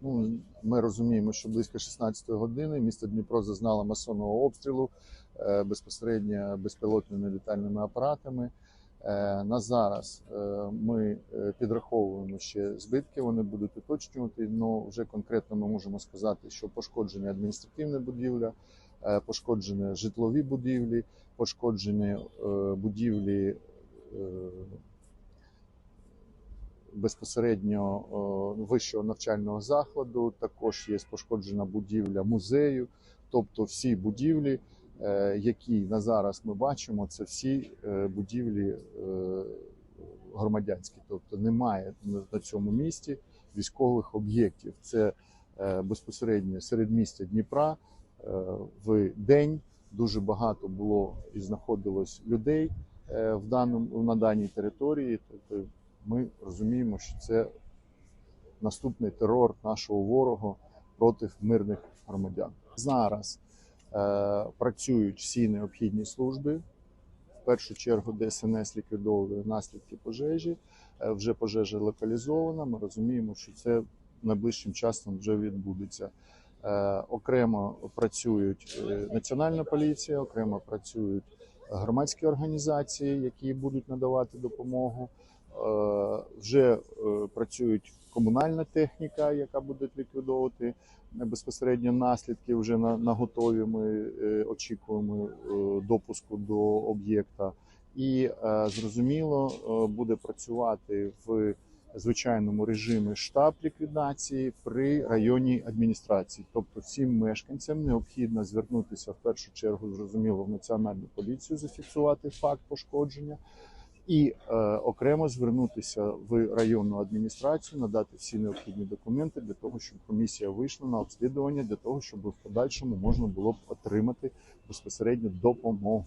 Ну, ми розуміємо, що близько 16 години місто Дніпро зазнало масового обстрілу е, безпосередньо безпілотними літальними апаратами. Е, На зараз е, ми підраховуємо ще збитки, вони будуть уточнювати. але вже конкретно ми можемо сказати, що пошкоджені адміністративні будівля, пошкоджені житлові будівлі, пошкоджені будівлі безпосередньо е, вищого навчального закладу. Також є пошкоджена будівля музею. Тобто всі будівлі, е, які на зараз ми бачимо, це всі е, будівлі громадянські. Тобто немає на- цьому місці військових об'єктів. Це безпосередньо середмістя Дніпра е, в день. Дуже багато було і знаходилось людей в даному на даній території. Розуміємо, що це наступний терор нашого ворога проти мирних громадян. Зараз е, працюють всі необхідні служби. В першу чергу ДСНС ліквідовує наслідки пожежі. Е, вже пожежа локалізована. Ми розуміємо, що це найближчим часом вже відбудеться. Е, окремо працюють е, Національна поліція, окремо працюють громадські організації, які будуть надавати допомогу. Е, Вже е, працюють комунальна техніка, яка буде ліквідовувати безпосередньо наслідки. Вже на, на готові ми е, очікуємо допуску до об'єкта. І зрозуміло буде працювати в звичайному режимі штаб ліквідації при районній адміністрації. Тобто всім мешканцям необхідно звернутися в першу чергу, зрозуміло, в національну поліцію, зафіксувати факт пошкодження. І е, окремо звернутися в районну адміністрацію, надати всі необхідні документи для того, щоб комісія вийшла на обслідування, для того, щоб в подальшому можна було б отримати безпосередньо допомогу.